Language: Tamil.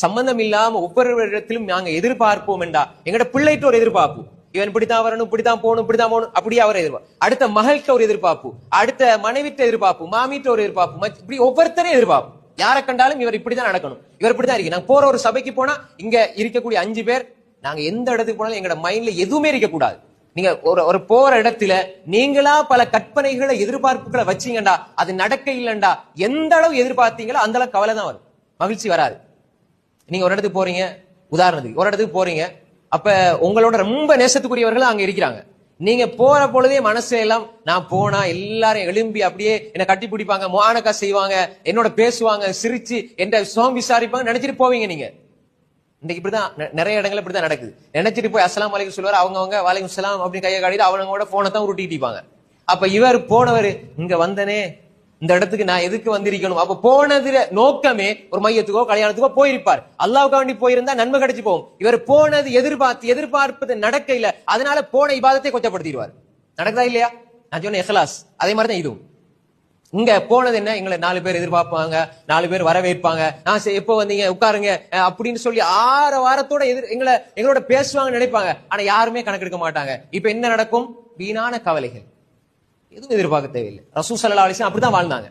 சம்பந்தம் இல்லாம ஒவ்வொரு இடத்திலும் நாங்க எதிர்பார்ப்போம் என்றா எங்கட பிள்ளைட்டு ஒரு எதிர்பார்ப்பு. இவன் இப்படித்தான் வரணும் இப்படித்தான் போகணும் இப்படித்தான் போகணும் அப்படியே அவர் எதிர்பார்ப்பு. அடுத்த மகள்கிட்ட ஒரு எதிர்பார்ப்பு. அடுத்த மனைவிட்ட எதிர்பார்ப்பு மாமிட்ட ஒரு எதிர்பார்ப்பு இப்படி ஒவ்வொருத்தரையும் எதிர்பார்ப்பு. யாரை கண்டாலும் இவர் இப்படிதான் நடக்கணும். இவர் இப்படிதான் இருக்கு நாங்க போற ஒரு சபைக்கு போனா இங்க இருக்கக்கூடிய அஞ்சு பேர் நாங்க எந்த இடத்துக்கு போனாலும் எங்கட மைண்ட்ல எதுவுமே இருக்கக்கூடாது. நீங்க ஒரு ஒரு போற இடத்துல நீங்களா பல கற்பனைகளை எதிர்பார்ப்புகளை வச்சீங்கடா அது நடக்க இல்லைண்டா எந்த அளவு எதிர்பார்த்தீங்களோ அந்த அளவு கவலை தான் வரும். மகிழ்ச்சி வராது. நீங்க ஒரு இடத்துக்கு போறீங்க உதாரணத்துக்கு ஒரு இடத்துக்கு போறீங்க அப்ப உங்களோட ரொம்ப நேசத்துக்குரியவர்கள் அங்க இருக்கிறாங்க. நீங்க போற பொழுதே மனசுல எல்லாம் நான் போனா எல்லாரும் எழும்பி அப்படியே என்ன கட்டி பிடிப்பாங்க மோனக்கா செய்வாங்க என்னோட பேசுவாங்க சிரிச்சு என்ற சோம் விசாரிப்பாங்க நினைச்சிட்டு போவீங்க நீங்க. இன்னைக்கு இப்படிதான் நிறைய இடங்கள் இப்படிதான் நடக்குது. நினைச்சிட்டு போய் அஸ்ஸலாமு சொல்லுவார் அவங்க அவங்க வாலைக்கும் சலாம் அப்படின்னு கையை காட்டிட்டு அவனோட போனை தான் உருட்டிட்டு இருப்பாங்க. அப்ப இவர் போனவர் இங்க வந்தனே இந்த இடத்துக்கு நான் எதுக்கு வந்திருக்கணும்? அப்ப போனதுல நோக்கமே ஒரு மையத்துக்கோ கல்யாணத்துக்கோ போயிருப்பார். அல்லாவுக்கு வேண்டி போயிருந்தா நன்மை கிடைச்சு போகும். இவர் போனது எதிர்பார்த்து எதிர்பார்ப்பது நடக்கையில அதனால போன இபாதத்தை கொச்சப்படுத்திடுவார். நடக்குதா இல்லையா? நான் சொன்ன எஹ்லாஸ் அதே மாதிரி தான் இதுவும். இங்க போனது என்ன? எங்களை நாலு பேர் எதிர்பார்ப்பாங்க நாலு பேர் வரவேற்பாங்க. நான் சரி, எப்போ வந்தீங்க? உட்காருங்க. அப்படின்னு சொல்லி ஆறு வாரத்தோட எதிர் எங்களை எங்களோட பேசுவாங்கன்னு நினைப்பாங்க. ஆனா யாருமே கணக்கெடுக்க மாட்டாங்க. இப்ப என்ன நடக்கும்? வீணான கவலைகள். எதுவும் எதிர்பார்க்க தேவையில்லை. ரசூ சல்லா அலிஸ்லாம் அப்படிதான் வாழ்ந்தாங்க.